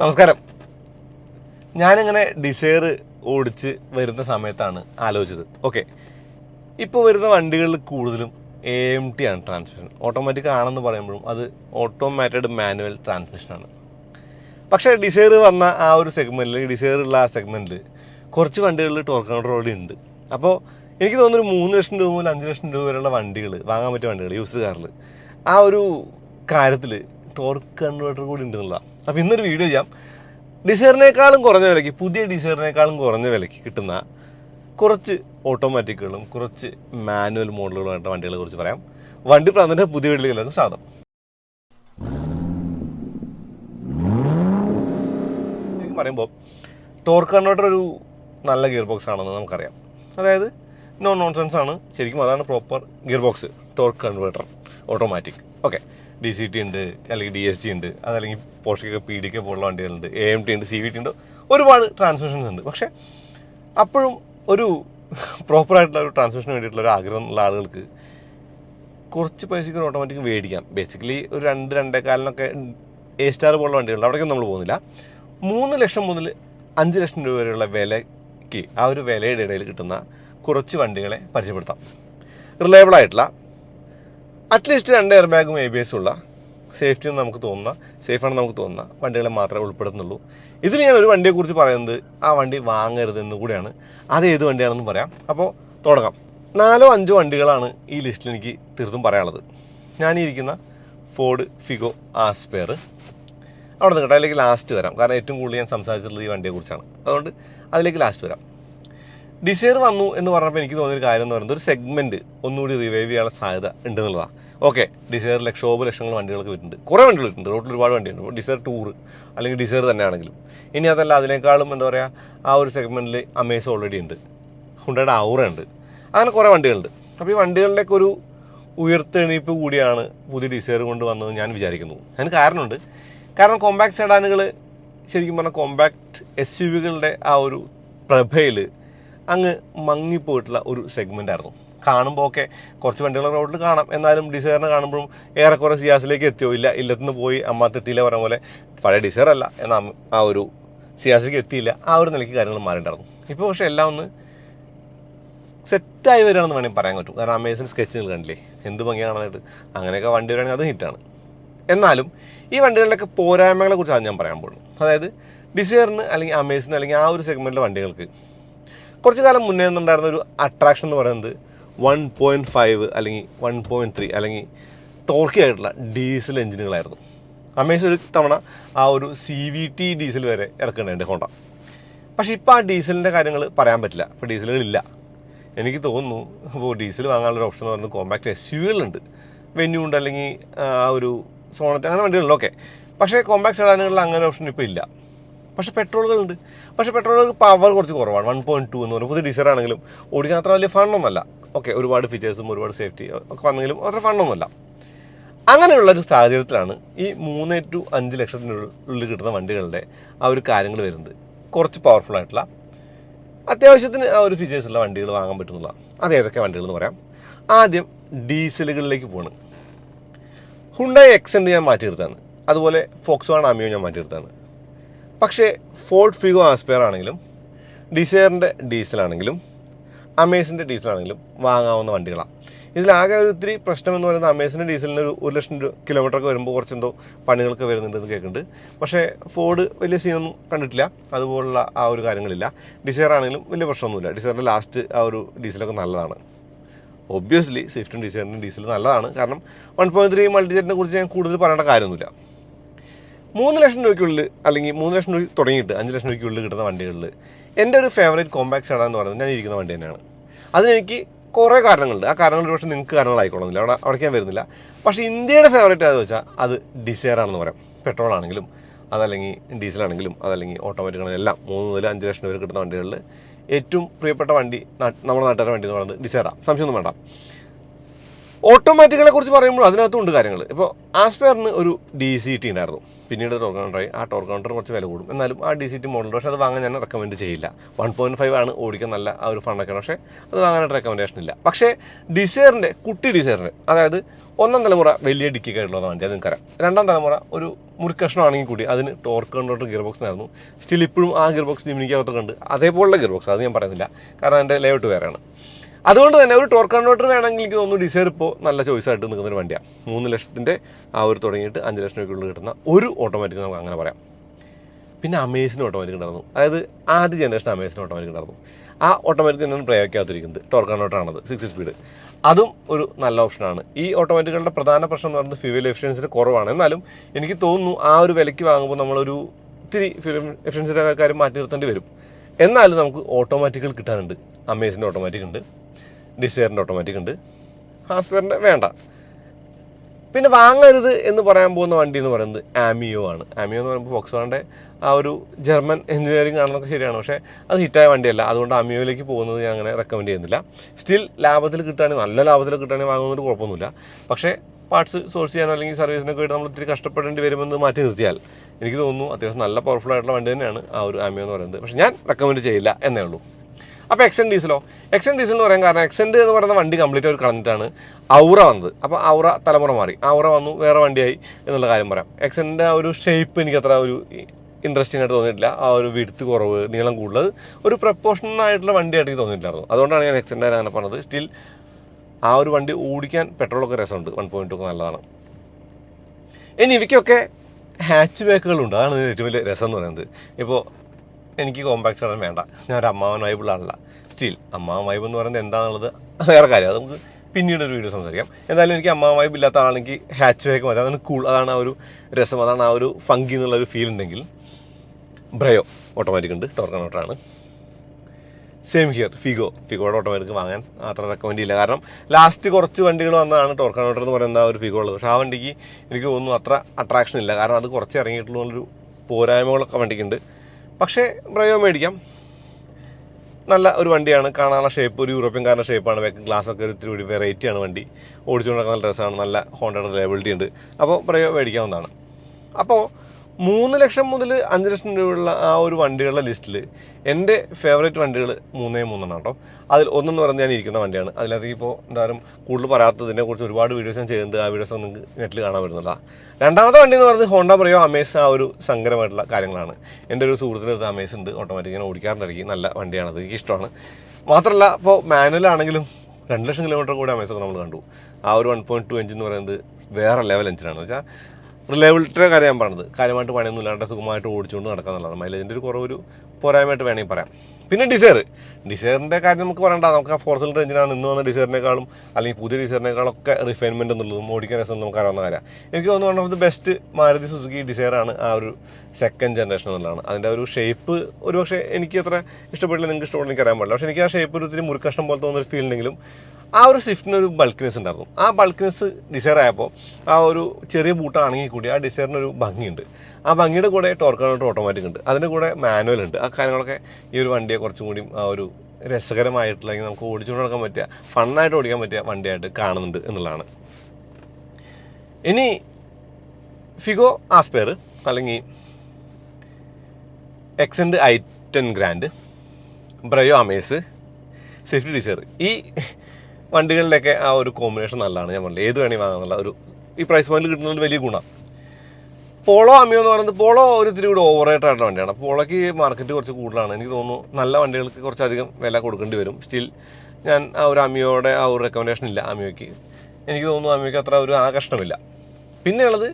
നമസ്കാരം. ഞാനിങ്ങനെ ഡിസയർ ഓടിച്ച് വരുന്ന സമയത്താണ് ആലോചിച്ചത്. ഓക്കെ ഇപ്പോൾ വരുന്ന വണ്ടികളിൽ കൂടുതലും എ എം ടി ആണ് ട്രാൻസ്മിഷൻ ഓട്ടോമാറ്റിക് ആണെന്ന് പറയുമ്പോഴും അത് ഓട്ടോമാറ്റഡ് മാനുവൽ ട്രാൻസ്മിഷനാണ് പക്ഷേ ഡിസയർ വന്ന ആ ഒരു സെഗ്മെന്റിൽ ഡിസയർ ഉള്ള ആ സെഗ്മെന്റിൽ കുറച്ച് വണ്ടികളിൽ ടോർക്ക് കൺട്രോൾ ഉണ്ട്. അപ്പോൾ എനിക്ക് തോന്നുന്നു മൂന്ന് ലക്ഷം രൂപ മുതൽ അഞ്ച് ലക്ഷം രൂപ വരെയുള്ള വണ്ടികൾ വാങ്ങാൻ പറ്റിയ വണ്ടികൾ യൂസ് കാറിൽ ആ ഒരു കാര്യത്തിൽ ടോർക്ക് കൺവേർട്ടർ കൂടി ഉണ്ടെന്നുള്ളതാണ് അപ്പോൾ ഇന്നൊരു വീഡിയോ ചെയ്യാം. ഡിസൈറിനേക്കാളും കുറഞ്ഞ വിലയ്ക്ക് പുതിയ ഡിസൈറിനേക്കാളും കുറഞ്ഞ വിലയ്ക്ക് കിട്ടുന്ന കുറച്ച് ഓട്ടോമാറ്റിക്കുകളും കുറച്ച് മാനുവൽ മോഡലുകളുമായിട്ട് വണ്ടികളെ കുറിച്ച് പറയാം. വണ്ടി പ്രാന്തന്റെ പുതിയ വീട്ടിലേക്ക് ശരിക്കും പറയുമ്പോൾ ടോർക്ക് കൺവേർട്ടർ ഒരു നല്ല ഗിയർ ബോക്സ് ആണെന്ന് നമുക്കറിയാം. അതായത് നോൺ നോൺസെൻസ് ആണ്. ശരിക്കും അതാണ് proper gear box torque converter automatic okay D C T ഉണ്ട് അല്ലെങ്കിൽ ഡി എസ് ജി ഉണ്ട് അതല്ലെങ്കിൽ പോഷകൊക്കെ പി ഡിക്ക് പോലുള്ള വണ്ടികളുണ്ട് എ എം ടി ഉണ്ട് സി വി ടി ഉണ്ട് ഒരുപാട് ട്രാൻസ്മിഷൻസ് ഉണ്ട്. പക്ഷേ അപ്പോഴും ഒരു പ്രോപ്പറായിട്ടുള്ള ഒരു ട്രാൻസ്മിഷന് വേണ്ടിയിട്ടുള്ള ഒരു ആഗ്രഹം ഉള്ള ആളുകൾക്ക് കുറച്ച് പൈസയ്ക്ക് ഒരു ഓട്ടോമാറ്റിക് മേടിക്കാം. ബേസിക്കലി ഒരു രണ്ട് രണ്ടേക്കാലിനൊക്കെ എ സ്റ്റാർ പോലുള്ള വണ്ടികളുണ്ട്. അവിടേക്കൊന്നും നമ്മൾ പോകുന്നില്ല. മൂന്ന് ലക്ഷം മുതൽ അഞ്ച് ലക്ഷം രൂപ വരെയുള്ള വിലയ്ക്ക് ആ ഒരു വിലയുടെ ഇടയിൽ കിട്ടുന്ന കുറച്ച് വണ്ടികളെ പരിചയപ്പെടുത്താം. റിലയബിൾ ആയിട്ടുള്ള അറ്റ്ലീസ്റ്റ് രണ്ട് എയർ ബാഗും എ ബി എസ് ഉള്ള സേഫ്റ്റി എന്ന് നമുക്ക് തോന്നുന്ന സേഫാണെന്ന് നമുക്ക് തോന്നുന്ന വണ്ടികളെ മാത്രമേ ഉൾപ്പെടുന്നുള്ളൂ ഇതിൽ ഞാൻ ഒരു വണ്ടിയെക്കുറിച്ച് പറയുന്നത് ആ വണ്ടി വാങ്ങരുതെന്ന് കൂടിയാണ്. അത് ഏത് വണ്ടിയാണെന്ന് പറയാം. അപ്പോൾ തുടങ്ങാം. നാലോ അഞ്ചോ വണ്ടികളാണ് ഈ ലിസ്റ്റിൽ എനിക്ക് തീർത്തും പറയാനുള്ളത്. ഞാനിരിക്കുന്ന ഫോർഡ് ഫിഗോ ആസ്പെയർ അവിടെ നിൽക്കട്ടെ അതിലേക്ക് ലാസ്റ്റ് വരാം. കാരണം ഏറ്റവും കൂടുതൽ ഞാൻ സംസാരിച്ചിട്ടുള്ളത് ഈ വണ്ടിയെക്കുറിച്ചാണ് അതുകൊണ്ട് അതിലേക്ക് ലാസ്റ്റ് വരാം. ഡിസൈർ വന്നു എന്ന് പറഞ്ഞപ്പോൾ എനിക്ക് തോന്നിയൊരു കാര്യം എന്ന് പറയുന്നത് ഒരു സെഗ്മെന്റ് ഒന്നുകൂടി റിവൈവ് ചെയ്യാനുള്ള സാധ്യത ഉണ്ടെന്നുള്ളതാണ് ഓക്കെ ഡിസൈർ ലക്ഷോപ ലക്ഷങ്ങൾ വണ്ടികളൊക്കെ വരുന്നുണ്ട്. കുറേ വണ്ടികൾ വരുന്നുണ്ട്. റോഡിൽ ഒരുപാട് വണ്ടിയുണ്ട് ഡിസൈർ ടൂർ അല്ലെങ്കിൽ ഡിസൈർ തന്നെ ആണെങ്കിലും ഇനി അതല്ല അതിനേക്കാളും എന്താ പറയുക ആ ഒരു സെഗ്മെന്റിൽ അമേസ് ഓൾറെഡി ഉണ്ട്. ഹുണ്ടയുടെ ഔറ ഉണ്ട്. അങ്ങനെ കുറേ വണ്ടികളുണ്ട്. അപ്പോൾ ഈ വണ്ടികളിലേക്ക് ഒരു ഉയർത്തെണീപ്പ് കൂടിയാണ് പുതിയ ഡിസൈർ കൊണ്ട് വന്നത് ഞാൻ വിചാരിക്കുന്നു. അതിന് കാരണമുണ്ട്. കാരണം കോമ്പാക്ട് സെഡാനുകൾ ശരിക്കും പറഞ്ഞാൽ കോമ്പാക്ട് എസ് യു വികളുടെ ആ ഒരു പ്രഭയിൽ അങ്ങ് മങ്ങിപ്പോയിട്ടുള്ള ഒരു സെഗ്മെന്റ് ആയിരുന്നു. കാണുമ്പോൾ ഒക്കെ കുറച്ച് വണ്ടികൾ റോഡിൽ കാണാം. എന്നാലും ഡിസൈറിനെ കാണുമ്പോഴും ഏറെക്കുറെ സിയാസിലേക്ക് എത്തിയോ? ഇല്ല ഇല്ലത്തുനിന്ന് പോയി അമ്മാത്തെത്തിയില്ല പറഞ്ഞ പോലെ പഴയ ഡിസൈർ അല്ല. എന്നാൽ ആ ഒരു സിയാസിലേക്ക് എത്തിയില്ല. ആ ഒരു നിലയ്ക്ക് കാര്യങ്ങൾ മാറിയിട്ടുണ്ടായിരുന്നു ഇപ്പോൾ പക്ഷേ എല്ലാം ഒന്ന് സെറ്റായി വരികയാണെന്ന് വേണമെങ്കിൽ പറയാൻ പറ്റും. കാരണം അമേസിൽ സ്കെച്ച് നിൽക്കണ്ടില്ലേ എന്ത് ഭംഗിയാണെന്നായിട്ട് അങ്ങനെയൊക്കെ വണ്ടി വരികയാണെങ്കിൽ അത് ഹിറ്റാണ്. എന്നാലും ഈ വണ്ടികളിലൊക്കെ പോരായ്മകളെ കുറിച്ചാണ് ഞാൻ പറയാൻ പോകുന്നത് അതായത് ഡിസൈറിന് അല്ലെങ്കിൽ അമേസിന് അല്ലെങ്കിൽ ആ ഒരു സെഗ്മെന്റിലെ വണ്ടികൾക്ക് കുറച്ച് കാലം മുന്നേ നിന്നുണ്ടായിരുന്ന ഒരു അട്രാക്ഷൻ എന്ന് പറയുന്നത് വൺ പോയിന്റ് ഫൈവ് അല്ലെങ്കിൽ വൺ പോയിന്റ് ത്രീ അല്ലെങ്കിൽ ടോർക്കി ആയിട്ടുള്ള ഡീസൽ എഞ്ചിനുകളായിരുന്നു അമേസ് ഒരു തവണ ആ ഒരു സി വി ടി ഡീസൽ വരെ ഇറക്കുന്നുണ്ട് ഹോണ്ട പക്ഷേ ഇപ്പോൾ ആ ഡീസലിന്റെ കാര്യങ്ങൾ പറയാൻ പറ്റില്ല. ഇപ്പോൾ ഡീസലുകളില്ല എനിക്ക് തോന്നുന്നു ഇപ്പോൾ ഡീസൽ വാങ്ങാനുള്ള ഓപ്ഷൻ എന്ന് പറയുന്നത് കോമ്പാക്ട് എസ് യുകളുണ്ട് വെന്യൂ ഉണ്ട് അല്ലെങ്കിൽ ആ ഒരു സോണറ്റ് അങ്ങനെ വണ്ടികളുണ്ട്. ഓക്കെ പക്ഷേ കോമ്പാക്ട് സെഡാനുകളിൽ അങ്ങനെ ഓപ്ഷൻ ഇപ്പോൾ ഇല്ല. പക്ഷേ പെട്രോളുകളുണ്ട് പക്ഷേ പെട്രോളുകൾക്ക് പവർ കുറച്ച് കുറവാണ്. വൺ പോയിന്റ് ടു എന്ന് പറയുമ്പോൾ പുതിയ ഡീസലാണെങ്കിലും ഓടിക്കാൻ അത്ര വലിയ ഫണ്ണൊന്നുമല്ല ഓക്കെ ഒരുപാട് ഫീച്ചേഴ്സും ഒരുപാട് സേഫ്റ്റി ഒക്കെ വന്നെങ്കിലും അത്ര ഫണ്ടൊന്നുമല്ല അങ്ങനെയുള്ള ഒരു സാഹചര്യത്തിലാണ് ഈ മൂന്ന് ടു അഞ്ച് ലക്ഷത്തിനുള്ളിൽ കിട്ടുന്ന വണ്ടികളുടെ ആ ഒരു കാര്യങ്ങൾ വരുന്നത്. കുറച്ച് പവർഫുൾ ആയിട്ടുള്ള അത്യാവശ്യത്തിന് ആ ഒരു ഫീച്ചേഴ്സുള്ള വണ്ടികൾ വാങ്ങാൻ പറ്റുന്നില്ല അത് ഏതൊക്കെ വണ്ടികൾ എന്ന് പറയാം. ആദ്യം ഡീസലുകളിലേക്ക് പോകണം ഹുണ്ടായി എക്സെന്റ് ഞാൻ മാറ്റി എടുത്താണ് അതുപോലെ ഫോക്സ് വാൺ ആമിയോ ഞാൻ മാറ്റി എടുത്താണ് പക്ഷേ ഫോർട്ട് ഫിഗോ ആസ്പെയർ ആണെങ്കിലും ഡിസയറിന്റെ ഡീസലാണെങ്കിലും അമേസിന്റെ ഡീസലാണെങ്കിലും വാങ്ങാവുന്ന വണ്ടികളാണ്. ഇതിലാകെ ഒരു ഇത്തിരി പ്രശ്നം എന്ന് പറയുന്നത് അമേസിന്റെ ഡീസലിന് ഒരു ഒരു ലക്ഷം കിലോമീറ്ററൊക്കെ വരുമ്പോൾ കുറച്ചെന്തോ പണികളൊക്കെ വരുന്നുണ്ടെന്ന് കേൾക്കുന്നുണ്ട്. പക്ഷേ ഫോർഡ് വലിയ സീനൊന്നും കണ്ടിട്ടില്ല. അതുപോലുള്ള ആ ഒരു കാര്യങ്ങളില്ല. ഡിസയർ ആണെങ്കിലും വലിയ പ്രശ്നമൊന്നുമില്ല. ഡിസയറിന്റെ ലാസ്റ്റ് ആ ഒരു ഡീസലൊക്കെ നല്ലതാണ്. ഒബ്വിയസ്ലി സ്വിഫ്റ്റും ഡിസൈറിന്റെ ഡീസൽ നല്ലതാണ്. കാരണം വൺ പോയിന്റ് ത്രീ മൾട്ടിജെറ്റിനെ കുറിച്ച് ഞാൻ കൂടുതൽ പറയേണ്ട കാര്യമൊന്നുമില്ല. മൂന്ന് ലക്ഷം രൂപയ്ക്കുള്ളിൽ അല്ലെങ്കിൽ മൂന്ന് ലക്ഷം രൂപ തുടങ്ങിയിട്ട് അഞ്ച് ലക്ഷം രൂപയ്ക്കുള്ളിൽ കിട്ടുന്ന വണ്ടികളിൽ എന്റെ ഒരു ഫേവറേറ്റ് കോമ്പാക്ട് സെഡാൻ എന്ന് പറയുന്നത് ഞാൻ ഇരിക്കുന്ന വണ്ടി തന്നെയാണ്. അതിനെനിക്ക് കുറേ കാരണങ്ങളുണ്ട്. ആ കാരണങ്ങൾ പക്ഷേ നിങ്ങൾക്ക് കാരണങ്ങളായിക്കോളുന്നില്ല അവിടെ അവിടേക്ക് ഞാൻ വരുന്നില്ല. പക്ഷേ ഇന്ത്യയുടെ ഫേവറേറ്റ് ആണെന്ന് വെച്ചാൽ അത് ഡിസയർ ആണെന്ന് പറയാം. പെട്രോൾ ആണെങ്കിലും അതല്ലെങ്കിൽ ഡീസൽ ആണെങ്കിലും അതല്ലെങ്കിൽ ഓട്ടോമാറ്റിക് ആണെങ്കിലും എല്ലാം. മൂന്ന് മുതൽ അഞ്ച് ലക്ഷം രൂപ കിട്ടുന്ന വണ്ടികളിൽ ഏറ്റവും പ്രിയപ്പെട്ട വണ്ടി നമ്മുടെ നാട്ടുകാരുടെ വണ്ടി എന്ന് പറയുന്നത് ഡിസയറാണ് സംശയമൊന്നും വേണ്ട. ഓട്ടോമാറ്റിക്കുകളെ കുറിച്ച് പറയുമ്പോൾ അതിനകത്തും ഉണ്ട് കാര്യങ്ങൾ ഇപ്പോൾ ആസ്പെയറിന് ഒരു ഡി സി ടി ഉണ്ടായിരുന്നു. പിന്നീട് ടോർക്ക് കൗണ്ടറായി ആ ടോർക്ക് കൗണ്ടർ കുറച്ച് വില കൂടും. എന്നാലും ആ ഡി സി ടി മോഡൽ പക്ഷേ അത് വാങ്ങാൻ ഞാൻ റെക്കമെൻഡ് ചെയ്യില്ല. വൺ പോയിന്റ് ഫൈവ് ആണ് ഓടിക്കാൻ നല്ല ആ ഒരു ഫണ്ടൊക്കെ പക്ഷേ അത് വാങ്ങാനായിട്ട് റെക്കമെൻഡേഷൻ ഇല്ല. പക്ഷേ ഡിസൈറിന്റെ കുട്ടി ഡിസൈറിന്റെ അതായത് ഒന്നാം തലമുറ വലിയ ഡിക്കൊക്കെ ആയിട്ടുള്ള വണ്ടി അത് നിങ്ങൾക്കറിയാം രണ്ടാം തലമുറ ഒരു മുറിക്കഷ്ണമാണെങ്കിൽ കൂടി അതിന് ടോർക്ക് കണ്ടോട്ട് ഗിയർ ബോക്സ് ആയിരുന്നു സ്റ്റിൽ ഇപ്പോഴും ആ ഗിയർ ബോക്സ് ജിമിനിക്കകത്തൊക്കെ ഉണ്ട് അതേപോലുള്ള ഗിയർ ബോക്സ് അത് ഞാൻ പറയുന്നില്ല. കാരണം എന്റെ ലേഔട്ട് വേറെയാണ്. അതുകൊണ്ട് തന്നെ ഒരു ടോർക്ക് കൺവേർട്ടർ വേണമെങ്കിൽ എനിക്ക് തോന്നുന്നു ഡിസൈർ ഇപ്പോൾ നല്ല ചോയ്സ് ആയിട്ട് നിൽക്കുന്ന ഒരു വണ്ടിയാണ് മൂന്ന് ലക്ഷത്തിന്റെ ആ ഒരു തുടങ്ങിയിട്ട് അഞ്ച് ലക്ഷം രൂപയ്ക്കുള്ളിൽ കിട്ടുന്ന ഒരു ഓട്ടോമാറ്റിക് നമുക്ക് അങ്ങനെ പറയാം. പിന്നെ അമേസിന് ഓട്ടോമാറ്റിക് ഉണ്ടായിരുന്നു. അതായത് ആദ്യ ജനറേഷൻ അമേസിന് ഓട്ടോമാറ്റിക് ഉണ്ടായിരുന്നു. ആ ഓട്ടോമാറ്റിക് തന്നെയാണ് പ്രയോഗിക്കാത്തിരിക്കുന്നത് ടോർക്ക് കൺവേർട്ടറാണത് സിക്സ് സ്പീഡ് അതും ഒരു നല്ല ഓപ്ഷനാണ് ഈ ഓട്ടോമാറ്റിക്കുകളുടെ പ്രധാന പ്രശ്നം എന്ന് പറയുന്നത് ഫ്യൂവൽ എഫിഷ്യൻസി കുറവാണ്. എന്നാലും എനിക്ക് തോന്നുന്നു ആ ഒരു വിലയ്ക്ക് വാങ്ങുമ്പോൾ നമ്മളൊരു ഇത്തിരി ഫ്യൂവൽ എഫിഷ്യൻസിയുടെ കാര്യം മാറ്റി നിർത്തേണ്ടി വരും. എന്നാലും നമുക്ക് ഓട്ടോമാറ്റിക്കുകൾ കിട്ടാനുണ്ട്. അമേസിന്റെ ഓട്ടോമാറ്റിക് ഉണ്ട്. ഡിസയറിന്റെ ഓട്ടോമാറ്റിക് ഉണ്ട്. ഹാസ്പെയറിന്റെ വേണ്ട. പിന്നെ വാങ്ങരുത് എന്ന് പറയാൻ പോകുന്ന വണ്ടി എന്ന് പറയുന്നത് ആമിയോ ആണ്. ആമിയോ എന്ന് പറയുമ്പോൾ ഫോക്സ്വാന്റെ ആ ഒരു ജർമ്മൻ എഞ്ചിനീയറിംഗ് ആണെന്നൊക്കെ ശരിയാണ്. പക്ഷേ അത് ഹിറ്റായ വണ്ടിയല്ല. അതുകൊണ്ട് ആമിയോയിലേക്ക് പോകുന്നത് ഞാൻ അങ്ങനെ റെക്കമെൻഡ് ചെയ്യുന്നില്ല. സ്റ്റിൽ ലാഭത്തിൽ കിട്ടുകയാണെങ്കിൽ നല്ല ലാഭത്തിൽ കിട്ടുകയാണെങ്കിൽ വാങ്ങുന്നതിന് കുഴപ്പമൊന്നുമില്ല. പക്ഷേ പാർട്സ് സോഴ്സ് ചെയ്യാനോ അല്ലെങ്കിൽ സർവീസിനൊക്കെ ആയിട്ട് നമ്മൾ ഒത്തിരി കഷ്ടപ്പെടേണ്ടി വരുമെന്ന് മാറ്റി നിർത്തിയാൽ എനിക്ക് തോന്നുന്നു അത്യാവശ്യം നല്ല പവർഫുൾ ആയിട്ടുള്ള വണ്ടി തന്നെയാണ് ആ ഒരു ആമിയോ എന്ന് പറയുന്നത്. പക്ഷേ ഞാൻ റെക്കമെൻഡ് ചെയ്യില്ല എന്നേ ഉള്ളൂ. അപ്പോൾ എക്സൻ ഡീസലോ എക്സൻ ഡീസൽ എന്ന് പറയാൻ കാരണം എക്സെൻഡ് എന്ന് പറയുന്ന വണ്ടി കംപ്ലീറ്റ് അവർ കളഞ്ഞിട്ടാണ് ഔറ വന്നത്. അപ്പോൾ ഔറ തലമുറ മാറി. ഔറ വന്നു വേറെ വണ്ടിയായി എന്നുള്ള കാര്യം പറയാം. എക്സെന്റെ ആ ഒരു ഷേപ്പ് എനിക്ക് അത്ര ഒരു ഇൻട്രസ്റ്റിംഗ് ആയിട്ട് തോന്നിയിട്ടില്ല. ആ ഒരു വിടുത്ത് കുറവ് നീളം കൂടുതൽ ഒരു പ്രപ്പോർഷണൽ ആയിട്ടുള്ള വണ്ടിയായിട്ട് എനിക്ക് തോന്നിയിട്ടില്ലായിരുന്നു. അതുകൊണ്ടാണ് ഞാൻ എക്സെന്റെ അങ്ങനെ പറഞ്ഞത്. സ്റ്റിൽ ആ ഒരു വണ്ടി ഓടിക്കാൻ പെട്രോളൊക്കെ രസമുണ്ട്. വൺ പോയിന്റ് ഒക്കെ നല്ലതാണ്. ഇനി ഇവയ്ക്കൊക്കെ ഹാച്ച് ബാക്കുകളുണ്ട് അതാണ് ഏറ്റവും വലിയ രസം എന്ന് പറയുന്നത്. ഇപ്പോൾ എനിക്ക് കോമ്പാക്ട് ആണ് വേണ്ട. ഞാൻ ഒരു അമ്മാവൻ വൈബിൾ ആളല്ല. സ്റ്റിൽ അമ്മാവൻ വൈബ് എന്ന് പറയുന്നത് എന്താണെന്നുള്ളത് വേറെ കാര്യം. അത് നമുക്ക് പിന്നീട് ഒരു വീഡിയോ സംസാരിക്കാം. എന്തായാലും എനിക്ക് അമ്മാവൻ വൈബ് ഇല്ലാത്ത ആണെങ്കിൽ ഹാച്ച് ബാക്ക് മതി. അതാണ് കൂൾ അതാണ് ആ ഒരു രസം അതാണ് ആ ഒരു ഫങ്കി എന്നുള്ള ഒരു ഫീൽ ഉണ്ടെങ്കിൽ ബ്രയോ ഓട്ടോമാറ്റിക് ഉണ്ട്. ടോർക്കണോട്ടാണ് സെയിം ഹിയർ ഫിഗോ ഫിഗോയുടെ ഓട്ടോമാറ്റിക് വാങ്ങാൻ അത്ര റെക്കമെൻഡ് ചെയ്യില്ല. കാരണം ലാസ്റ്റ് കുറച്ച് വണ്ടികൾ വന്നതാണ് ടോർക്കണോട്ടർ എന്ന് പറയുന്ന ഒരു ഫിഗോ ഉള്ളത്. പക്ഷേ ആ വണ്ടിക്ക് എനിക്ക് തോന്നുന്നു അത്ര അട്രാക്ഷൻ ഇല്ല. കാരണം അത് കുറച്ച് ഇറങ്ങിയിട്ടുള്ള ഒരു പോരായ്മകളൊക്കെ വണ്ടിക്കുണ്ട് പക്ഷേ ബ്രയോ മേടിക്കാം. നല്ല ഒരു വണ്ടിയാണ്. കാണാനുള്ള ഷേപ്പ് ഒരു യൂറോപ്യൻ കാറിന്റെ ഷേപ്പാണ് ബാക്ക് ഗ്ലാസ് ഒക്കെ ഒരു ഇത്തിരി വെറൈറ്റിയാണ് വണ്ടി. ഓടിച്ചുകൊണ്ടിരിക്കുന്ന നല്ല രസമാണ് നല്ല ഹോണ്ടയുടെ റിലയബിലിറ്റി ഉണ്ട്. അപ്പോൾ ബ്രയോ മേടിക്കാവുന്നതാണ്. അപ്പോൾ മൂന്ന് ലക്ഷം മുതൽ അഞ്ച് ലക്ഷം രൂപയുള്ള ആ ഒരു വണ്ടികളുടെ ലിസ്റ്റിൽ എന്റെ ഫേവറേറ്റ് വണ്ടികൾ മൂന്നേ മൂന്നെണ്ണം കേട്ടോ. അതിൽ ഒന്നെന്ന് പറയുന്നത് ഞാൻ ഇരിക്കുന്ന വണ്ടിയാണ്. അതിനകത്ത് ഇപ്പോൾ എന്തായാലും കൂടുതൽ പറയാത്തതിനെ കുറിച്ച് ഒരുപാട് വീഡിയോസ് ഞാൻ ചെയ്യുന്നുണ്ട്. ആ വീഡിയോസ് നിങ്ങൾക്ക് നെറ്റിൽ കാണാൻ വരുന്നില്ല രണ്ടാമത്തെ വണ്ടി എന്ന് പറയുന്നത് ഹോണ്ട പറയോ അമേസ് ആ ഒരു സങ്കരമായിട്ടുള്ള കാര്യങ്ങളാണ്. എന്റെ ഒരു സുഹൃത്തിന്റെ അടുത്ത് അമേസ് ഉണ്ട്. ഓട്ടോമാറ്റിക് ഞാൻ ഓടിക്കാറുണ്ടായിരിക്കും. നല്ല വണ്ടിയാണത് എനിക്ക് ഇഷ്ടമാണ് മാത്രമല്ല ഇപ്പോൾ മാനുവൽ ആണെങ്കിലും രണ്ട് ലക്ഷം കിലോമീറ്റർ കൂടി അമേസൊക്കെ നമ്മൾ കണ്ടു. ആ ഒരു വൺ പോയിന്റ് ടു എഞ്ചിൻ എന്ന് പറയുന്നത് വേറെ ലെവൽ എഞ്ചിനാണ് വെച്ചാൽ റിലയബിലിറ്റിയുടെ കാര്യം ഞാൻ പറഞ്ഞത്. കാര്യമായിട്ട് പണിയൊന്നും ഇല്ലാണ്ട് സുഖമായിട്ട് ഓടിച്ചുകൊണ്ട് നടക്കാന്നുള്ളതാണ് മൈലേജിന്റെ ഒരു കുറവൊരു പോരായ്മയായിട്ട് വേണമെങ്കിൽ പറയാം. പിന്നെ ഡിസയർ. ഡിസയറിന്റെ കാര്യം നമുക്ക് പറയണ്ട. നമുക്ക് ആ ഫോർ സിലിണ്ടർ എഞ്ചിനാണ് ഇന്ന് വന്ന ഡിസയറിനേക്കാളും അല്ലെങ്കിൽ പുതിയ ഡിസയറിനേക്കാളൊക്കെ റിഫൈൻമെന്റ് എന്നുള്ളതും ഓടിക്കാൻ രസം നമുക്ക് അറിയാവുന്ന കാര്യം. എനിക്ക് തോന്നുന്നു one of the best Maruti Suzuki ഡിസയറാണ് ആ ഒരു സെക്കൻഡ് ജനറേഷൻ എന്നുള്ളതാണ്. അതിന്റെ ഒരു ഷേപ്പ് ഒരു പക്ഷേ എനിക്ക് അത്ര ഇഷ്ടപ്പെട്ടില്ല നിങ്ങൾക്ക് ഇഷ്ടപ്പെട്ടില്ല എനിക്ക് അറിയാൻ പാടില്ല. പക്ഷേ എനിക്ക് ആ ഷേപ്പ് ഒരു ഇത്തിരി മുറുക്കഷ്ടം പോലെ തോന്നുന്ന ഒരു ഫീൽ ഉണ്ടെങ്കിലും ആ ഒരു സ്വിഫ്റ്റിന് ഒരു ബൾക്കിനെസ് ഉണ്ടായിരുന്നു. ആ ബൾക്കിനെസ് ഡിസൈർ ആയപ്പോൾ ആ ഒരു ചെറിയ ബൂട്ടാണെങ്കിൽ കൂടി ആ ഡിസൈറിനൊരു ഭംഗിയുണ്ട്. ആ ഭംഗിയുടെ കൂടെ ടോർക്കാണോട്ട് ഓട്ടോമാറ്റിക് ഉണ്ട്. അതിന്റെ കൂടെ മാനുവൽ ഉണ്ട്. ആ കാര്യങ്ങളൊക്കെ ഈ ഒരു വണ്ടിയെ കുറച്ചും കൂടി ആ ഒരു രസകരമായിട്ടുള്ളെങ്കിൽ നമുക്ക് ഓടിച്ചുകൊണ്ട് നടക്കാൻ പറ്റിയ ഫണ്ണായിട്ട് ഓടിക്കാൻ പറ്റിയ വണ്ടിയായിട്ട് കാണുന്നുണ്ട് എന്നുള്ളതാണ്. ഇനി ഫിഗോ ആസ്പെയർ അല്ലെങ്കിൽ Xcent i ten Grand Brio Amaze Swift Dzire ഈ വണ്ടികളിലൊക്കെ ആ ഒരു കോമ്പിനേഷൻ നല്ലതാണ്. ഞാൻ പറഞ്ഞില്ല ഏത് വേണമെങ്കിൽ വാങ്ങാന്നുള്ള ഒരു ഈ പ്രൈസ് പോയിന്റിൽ കിട്ടുന്ന ഒരു വലിയ ഗുണം. പോളോ അമിയോ എന്ന് പറയുന്നത് പോളോ ഒരു ഇത്തിരി കൂടി ഓവർ ആയിട്ടുള്ള വണ്ടിയാണ്. പോളോയ്ക്ക് മാർക്കറ്റ് കുറച്ച് കൂടുതലാണ്. എനിക്ക് തോന്നുന്നു നല്ല വണ്ടികൾക്ക് കുറച്ചധികം വില കൊടുക്കേണ്ടി വരും. സ്റ്റിൽ ഞാൻ ആ ഒരു അമിയോയുടെ ആ ഒരു റെക്കമെൻഡേഷൻ ഇല്ല അമിയോയ്ക്ക് എനിക്ക് തോന്നുന്നു അമിയോയ്ക്ക് അത്ര ഒരു ആകർഷണമില്ല. പിന്നെയുള്ളത്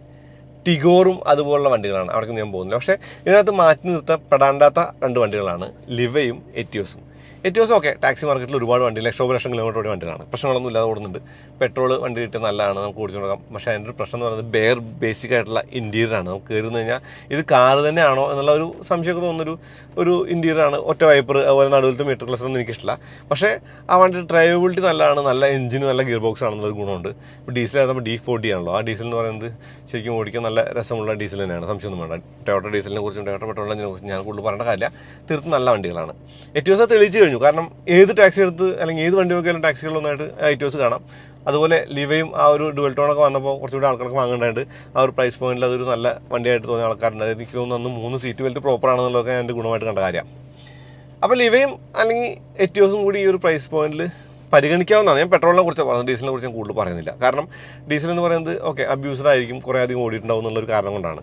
ടിഗോറും അതുപോലുള്ള വണ്ടികളാണ്. അവിടേക്ക് ഞാൻ പോകുന്നില്ല. പക്ഷേ ഇതിനകത്ത് മാറ്റി നിർത്തപ്പെടാണ്ടാത്ത രണ്ട് വണ്ടികളാണ്. ലിവയും എറ്റിയോസും എറ്റിയോസും ഓക്കെ ടാക്സി മാർക്കറ്റിൽ ഒരുപാട് വണ്ടി ലക്ഷോ ലക്ഷം കിലോമീറ്റർ ഓടി വണ്ടികളാണ്. പ്രശ്നങ്ങളൊന്നും ഇല്ലാതെ ഓടുന്നുണ്ട്. പെട്രോൾ വണ്ടി കിട്ടിയ നല്ലതാണ് നമുക്ക് ഓടിച്ചു കൊടുക്കാം പക്ഷേ അതിന്റെ ഒരു പ്രശ്നം എന്ന് പറയുന്നത് ബെയർ ബേസിക് ആയിട്ടുള്ള ഇന്റീരിയറാണ് നമുക്ക് കയറുന്നു കഴിഞ്ഞാൽ ഇത് കാർ തന്നെയാണോ എന്നുള്ള ഒരു സംശയമൊക്കെ തോന്നുന്നൊരു ഒരു ഇന്റീരിയറാണ് ഒറ്റ വൈപ്പർ അതുപോലെ നടുവിലത്തെ മീറ്റർ ക്ലസ്റ്റർ ഒന്നും എനിക്കിഷ്ടമില്ല പക്ഷേ ആ വണ്ടി ഡ്രൈവബിലിറ്റി നല്ലതാണ് നല്ല എഞ്ചിന് നല്ല ഗിയർ ബോക്സ് ആണെന്നുള്ളൊരു ഗുണമുണ്ട്. ഇപ്പോൾ ഡീസൽ ആയിരുന്നപ്പോൾ ഡി ഫോർട്ടി ആണല്ലോ. ആ ഡീസൽ എന്ന് പറയുന്നത് ശരിക്കും ഓടിക്കാൻ നല്ല രസമുള്ള ഡീസൽ തന്നെയാണ്. സംശയമൊന്നും വേണ്ട. ടൊയോട്ട ഡീസലിനെ കുറിച്ചും ടൊയോട്ട പെട്രോളിനെ കുറിച്ചും ഞാൻ കൂടുതൽ പറയേണ്ട കാര്യമില്ല. തീർത്തും നല്ല വണ്ടികളാണ്. എറ്റിയോസ് തെളിയിച്ച് കഴിഞ്ഞു. കാരണം ഏത് ടാക്സി എടുത്ത് അല്ലെങ്കിൽ ഏത് വണ്ടി നോക്കിയാലും ടാക്സികളൊന്നായിട്ട് ഐറ്റോസ് കാണാം. അതുപോലെ ലിവയും ആ ഒരു ഡുവൽ ടോണൊക്കെ വന്നപ്പോൾ കുറച്ചുകൂടി ആൾക്കാർക്ക് വാങ്ങേണ്ടതായിട്ട് ആ ഒരു പ്രൈസ് പോയിന്റിൽ അതൊരു നല്ല വണ്ടിയായിട്ട് തോന്നിയ ആൾക്കാരുണ്ട്. അതായത് എനിക്ക് തോന്നുന്നു അന്ന് മൂന്ന് സീറ്റ് ബെൽറ്റ് പ്രോപ്പർ ആണെന്നുള്ളതൊക്കെ ഞാൻ എന്റെ ഗുണമായിട്ട് കണ്ട കാര്യം. അപ്പോൾ ലിവയും അല്ലെങ്കിൽ എറ്റിയോസും കൂടി ഈ ഒരു പ്രൈസ് പോയിന്റിൽ പരിഗണിക്കാവുന്നതാണ്. ഞാൻ പെട്രോളിനെ കുറിച്ച് പറയുന്നത് ഡീസലിനെ കുറിച്ച് ഞാൻ കൂടുതൽ പറയുന്നില്ല. കാരണം ഡീസൽ എന്ന് പറയുന്നത് ഓക്കെ അബ്യൂസ്ഡ് ആയിരിക്കും കുറേ അധികം ഓടിയിട്ടുണ്ടാവും എന്നുള്ളൊരു കാരണം കൊണ്ടാണ്.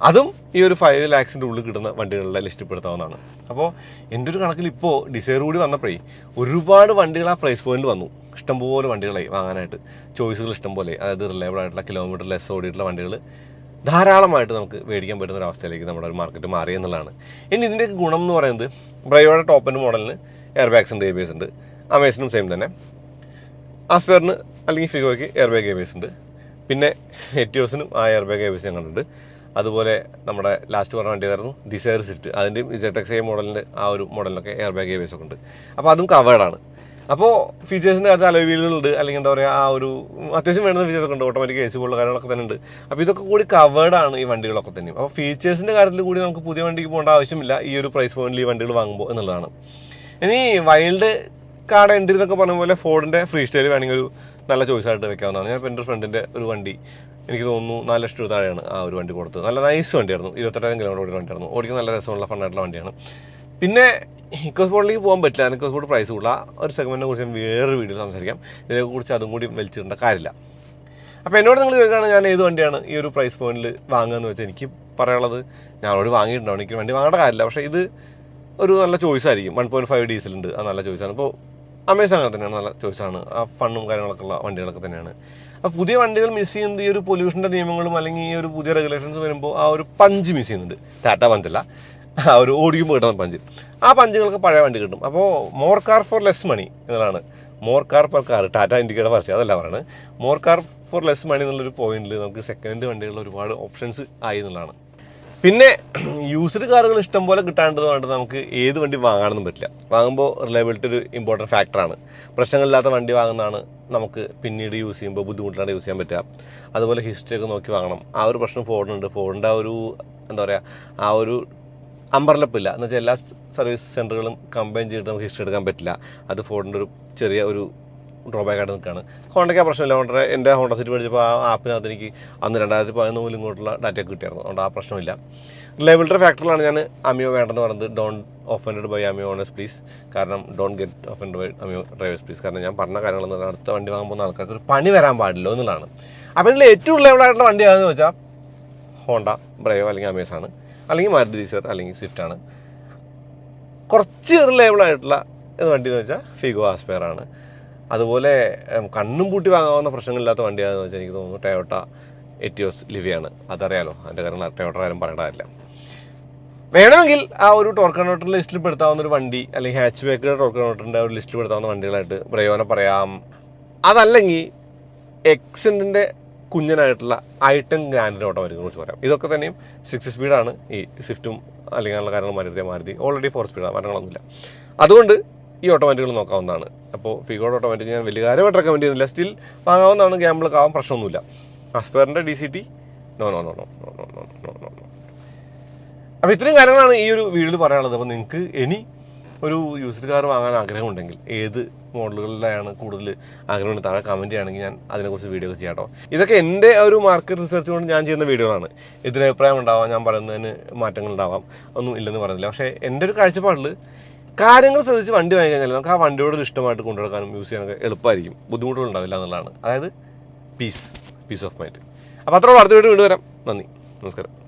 അതും ഈ ഒരു ഫൈവ് ലാക്സിന്റെ ഉള്ളിൽ കിട്ടുന്ന വണ്ടികളുടെ ലിസ്റ്റിൽ പെടുത്താവുന്നതാണ്. അപ്പോൾ എന്റെ ഒരു കണക്കിൽ ഇപ്പോൾ ഡിസൈർ കൂടി വന്നപ്പോഴേ ഒരുപാട് വണ്ടികൾ ആ പ്രൈസ് പോയിന്റിൽ വന്നു. ഇഷ്ടംപോലെ വണ്ടികളായി വാങ്ങാനായിട്ട്. ചോയ്സുകൾ ഇഷ്ടംപോലെ. അതായത് റിലയബിൾ ആയിട്ടുള്ള കിലോമീറ്റർ ലെസ് ഓടിയിട്ടുള്ള വണ്ടികൾ ധാരാളമായിട്ട് നമുക്ക് മേടിക്കാൻ പറ്റുന്ന ഒരു അവസ്ഥയിലേക്ക് നമ്മുടെ ഒരു മാർക്കറ്റ് മാറി എന്നുള്ളതാണ്. ഇനി ഇതിന്റെ ഗുണം എന്ന് പറയുന്നത് ബ്രയോയുടെ ടോപ്പ് എൻഡ് മോഡലിന് എയർ ബാഗ്സ് ഉണ്ട് എ ബി എസ് ഉണ്ട്. അമേസിനും സെയിം തന്നെ. ആസ്പെയറിന് അല്ലെങ്കിൽ ഫിഗോയ്ക്ക് air bag A B S ഉണ്ട്. പിന്നെ എറ്റിയോസിനും ആ air bag A B S ഞാൻ കണ്ടിട്ടുണ്ട് അതുപോലെ നമ്മുടെ ലാസ്റ്റ് പറഞ്ഞ വണ്ടി ആയിരുന്നു ഡിസയർ സിഫ്റ്റ് അതിന്റെയും ഇസെറ്റ് എക്സ് ഐ മോഡലിന്റെ ആ ഒരു മോഡലിനൊക്കെ എയർ ബാഗ് ബി ഒക്കെ ഉണ്ട്. അപ്പോൾ അതും കവേർഡാണ് അപ്പോൾ ഫീച്ചേഴ്സിന്റെ കാര്യത്തിൽ അലോയ് വീലുകളുണ്ട് അല്ലെങ്കിൽ എന്താ പറയുക ആ ഒരു അത്യാവശ്യം വേണ്ട ഫീച്ചേഴ്സ് ഉണ്ട്. ഓട്ടോമാറ്റിക് എ സി പോലുള്ള കാര്യങ്ങളൊക്കെ തന്നെ ഉണ്ട്. അപ്പോൾ ഇതൊക്കെ കൂടി കവേർഡാണ് ഈ വണ്ടികളൊക്കെ തന്നെയും. അപ്പോൾ ഫീച്ചേഴ്സിന്റെ കാര്യത്തിൽ കൂടി നമുക്ക് പുതിയ വണ്ടിക്ക് പോകേണ്ട ആവശ്യമില്ല. ഈ ഒരു പ്രൈസ് പോയിന്റിൽ ഈ വണ്ടികൾ വാങ്ങുമ്പോൾ എന്നുള്ളതാണ്. ഇനി വൈൽഡ് കാർഡ് എൻട്രി എന്നൊക്കെ പറഞ്ഞ പോലെ ഫോർഡിന്റെ ഫ്രീ സ്റ്റൈൽ വേണമെങ്കിൽ ഒരു നല്ല ചോയ്സ് ആയിട്ട് വെക്കാവുന്നതാണ്. ഞാൻ എന്റെ ഫ്രണ്ടിന്റെ ഒരു വണ്ടി എനിക്ക് തോന്നുന്നു നാല് ലക്ഷം രൂപ താഴെയാണ് ആ ഒരു വണ്ടി കൊടുത്തത്. നല്ല നൈസ് വണ്ടിയായിരുന്നു. ഇരുപത്തെട്ടായിരം കിലോമീറ്റർ ഓടിയ വണ്ടിയായിരുന്നു. ഓടിക്കാൻ നല്ല രസമുള്ള ഫണ്ണായിട്ടുള്ള വണ്ടിയാണ്. പിന്നെ ഇക്കോ പോകാൻ പറ്റില്ല. ഇക്കോ പ്രൈസ് കൂടുതൽ ആ ഒരു സെഗ്മെന്റിനെ കുറിച്ച് വേറൊരു വീഡിയോ സംസാരിക്കാം. ഇതിനെക്കുറിച്ച് അതും കൂടി വലിച്ചിടേണ്ട കാര്യമില്ല. അപ്പോൾ എന്നോട് നിങ്ങൾ ചോദിക്കുകയാണ് ഞാൻ ഏത് വണ്ടിയാണ് ഈ ഒരു പ്രൈസ് പോയിന്റിൽ വാങ്ങുക എന്ന് വെച്ചാൽ എനിക്ക് പറയാനുള്ളത്? ഞാൻ ഓൾറെഡി വാങ്ങിയിട്ടുണ്ടാവും. എനിക്ക് വണ്ടി വാങ്ങേണ്ട കാര്യമില്ല. പക്ഷേ ഇത് ഒരു നല്ല ചോയ്സ് ആയിരിക്കും. വൺ പോയിന്റ് ഫൈവ് ഡീസലുണ്ട് അത് നല്ല ചോയ്സാണ് ഇപ്പോൾ അമേസ് അങ്ങനെ തന്നെയാണ് നല്ല ചോയ്സാണ്. ആ ഫണ്ണും കാര്യങ്ങളൊക്കെ ഉള്ള വണ്ടികളൊക്കെ തന്നെയാണ്. അപ്പോൾ പുതിയ വണ്ടികൾ മിസ് ചെയ്യുന്നത് ഈ ഒരു പൊല്യൂഷന്റെ നിയമങ്ങളും അല്ലെങ്കിൽ ഈ ഒരു പുതിയ റെഗുലേഷൻസ് വരുമ്പോൾ ആ ഒരു പഞ്ച് മിസ് ചെയ്യുന്നുണ്ട്. ടാറ്റ പഞ്ചല്ല ആ ഒരു ഓടിക്കുമ്പോൾ കിട്ടുന്ന പഞ്ച് ആ പഞ്ചുകൾക്ക് പഴയ വണ്ടി കിട്ടും. അപ്പോൾ more car for less money എന്നുള്ളതാണ്. More car per car Tata ഇൻഡിക്കയുടെ പറിച്ച്. അതല്ല പറയുന്നത് more car for less money എന്നുള്ളൊരു പോയിന്റിൽ നമുക്ക് സെക്കൻഡ് വണ്ടികളിൽ ഒരുപാട് ഓപ്ഷൻസ് ആയി എന്നുള്ളതാണ്. പിന്നെ യൂസ്ഡ് കാറുകൾ ഇഷ്ടം പോലെ പറഞ്ഞിട്ട് നമുക്ക് ഏത് വണ്ടി വാങ്ങാനൊന്നും പറ്റില്ല. വാങ്ങുമ്പോൾ റിലയബിലിറ്റി ഒരു ഇമ്പോർട്ടന്റ് ഫാക്ടറാണ് പ്രശ്നങ്ങളില്ലാത്ത വണ്ടി വാങ്ങുന്നതാണ് നമുക്ക് പിന്നീട് യൂസ് ചെയ്യുമ്പോൾ ബുദ്ധിമുട്ടില്ലാണ്ട് യൂസ് ചെയ്യാൻ പറ്റുക. അതുപോലെ ഹിസ്റ്ററി ഒക്കെ നോക്കി വാങ്ങണം. ആ ഒരു പ്രശ്നം ഫോണിനുണ്ട് ഫോണിന്റെ ആ ഒരു എന്താ പറയുക ആ ഒരു അമ്പർലപ്പില്ല എന്ന് വെച്ചാൽ എല്ലാ സർവീസ് സെന്ററുകളും കമ്പൈൻ ചെയ്തിട്ട് നമുക്ക് ഹിസ്റ്ററി എടുക്കാൻ പറ്റില്ല. അത് ഫോണിന്റെ ഒരു ചെറിയ ഒരു ഡ്രോബാക്ക് ആയിട്ട് നിൽക്കുകയാണ്. ഹോണ്ടയ്ക്ക് ആ പ്രശ്നമില്ല. ഹോണ്ട എന്റെ ഹോണ്ട സിറ്റി മേടിച്ചപ്പോൾ ആ ആപ്പിനകത്ത് എനിക്ക് അന്ന് രണ്ടായിരത്തി പതിനൊന്ന് മുതൽ ഇങ്ങോട്ടുള്ള ഡാറ്റ കിട്ടിയായിരുന്നു. അതുകൊണ്ട് ആ പ്രശ്നമില്ല. റിലയബിലിറ്റി ഫാക്ടറിലാണ് ഞാൻ അമിയോ വേണ്ടെന്ന് പറയുന്നത് don't offend by Ameo owners please കാരണം don't get offend by Ameo drivers please കാരണം ഞാൻ പറഞ്ഞ കാര്യങ്ങളെന്ന് അടുത്ത വണ്ടി വാങ്ങുമ്പോൾ ആൾക്കാർക്ക് ഒരു പണി വരാൻ പാടില്ല എന്നുള്ളതാണ്. അപ്പോൾ ഇതിൽ ഏറ്റവും റിലയബിളായിട്ടുള്ള വണ്ടി ഏതാണെന്ന് വെച്ചാൽ ഹോണ്ട ബ്രയോ അല്ലെങ്കിൽ അമേസ് ആണ്. അല്ലെങ്കിൽ മാരുതി ഡിസർ അല്ലെങ്കിൽ സ്വിഫ്റ്റ് ആണ്. കുറച്ച് റിലയബിൾ ആയിട്ടുള്ള വണ്ടി എന്ന് വെച്ചാൽ ഫിഗോ ആസ്പെയർ ആണ്. അതുപോലെ കണ്ണും പൂട്ടി വാങ്ങാവുന്ന പ്രശ്നങ്ങളില്ലാത്ത വണ്ടിയാണെന്ന് വെച്ചാൽ എനിക്ക് തോന്നുന്നു ടയോട്ട എറ്റിയോസ് ലിവിയാണ് അതറിയാലോ അതിന്റെ കാരണം ടയോട്ട കാര്യം പറയേണ്ട വേണമെങ്കിൽ ആ ഒരു ടോർക്ക് കൺവെർട്ടറിന്റെ ലിസ്റ്റിൽ പെടുത്താവുന്ന ഒരു വണ്ടി അല്ലെങ്കിൽ ഹാച്ച് ബാക്കിയുടെ ടോർക്ക് കൺവെർട്ടറിന്റെ ഒരു ലിസ്റ്റിൽ പെടുത്താവുന്ന വണ്ടികളായിട്ട് ബ്രയോനെ പറയാം. അതല്ലെങ്കിൽ എക്സെന്റിന്റെ കുഞ്ഞനായിട്ടുള്ള ഐട്ടം ഗ്രാൻഡിന്റെ ഓട്ടോമാറ്റിക്കിനെ കുറിച്ച് പറയാം. ഇതൊക്കെ തന്നെയും സിക്സ് സ്പീഡാണ് ഈ സ്വിഫ്റ്റും അല്ലെങ്കിൽ അങ്ങനെയുള്ള കാര്യങ്ങൾ മാരുതി മാരുതി ഓൾറെഡി ഫോർ സ്പീഡാണ് മരങ്ങളൊന്നുമില്ല അതുകൊണ്ട് ഈ ഓട്ടോമാറ്റിക്കുകൾ നോക്കാവുന്നതാണ്. അപ്പോൾ ഫിഗോഡ് ഓട്ടോമാറ്റിക് ഞാൻ വലിയ കാര്യമായിട്ട് റെക്കമെൻഡ് ചെയ്യുന്നില്ല. സ്റ്റിൽ വാങ്ങാവുന്നതാണ് ഗ്യാമ്പിളൊക്കെ ആവാൻ പ്രശ്നമൊന്നുമില്ല. ആസ്പെയറിന്റെ D C T no no no no no no no no no no അപ്പോൾ ഇത്രയും കാര്യങ്ങളാണ് ഈ ഒരു വീഡിയോയിൽ പറയാനുള്ളത്. അപ്പോൾ നിങ്ങൾക്ക് ഇനി ഒരു യൂസ്ഡ് കാർ വാങ്ങാൻ ആഗ്രഹമുണ്ടെങ്കിൽ ഏത് മോഡലുകളിലാണ് കൂടുതൽ ആഗ്രഹമുണ്ട് താഴെ കമന്റ് ചെയ്യുകയാണെങ്കിൽ ഞാൻ അതിനെക്കുറിച്ച് വീഡിയോ ചെയ്യാം കേട്ടോ ഇതൊക്കെ എന്റെ ഒരു മാർക്കറ്റ് റിസർച്ച് കൊണ്ട് ഞാൻ ചെയ്യുന്ന വീഡിയോകളാണ് ഇതിന് അഭിപ്രായം ഉണ്ടാവാം ഞാൻ പറയുന്നതിന് മാറ്റങ്ങൾ ഉണ്ടാവാം. ഒന്നും ഇല്ലെന്ന് പറയുന്നില്ല പക്ഷേ എന്റെ ഒരു കാഴ്ചപ്പാടിൽ കാര്യങ്ങൾ ശ്രദ്ധിച്ച് വണ്ടി വാങ്ങി കഴിഞ്ഞാൽ നമുക്ക് ആ വണ്ടിയോട് ഇഷ്ടമായിട്ട് കൊണ്ടുനടക്കാനും യൂസ് ചെയ്യാനൊക്കെ എളുപ്പമായിരിക്കും. ബുദ്ധിമുട്ടുകൾ ഉണ്ടാവില്ല എന്നുള്ളതാണ്. അതായത് പീസ് പീസ് ഓഫ് മൈൻഡ് അപ്പോൾ അത്ര അടുത്ത വീഡിയോ വീണ്ടും വരാം. നന്ദി. നമസ്കാരം.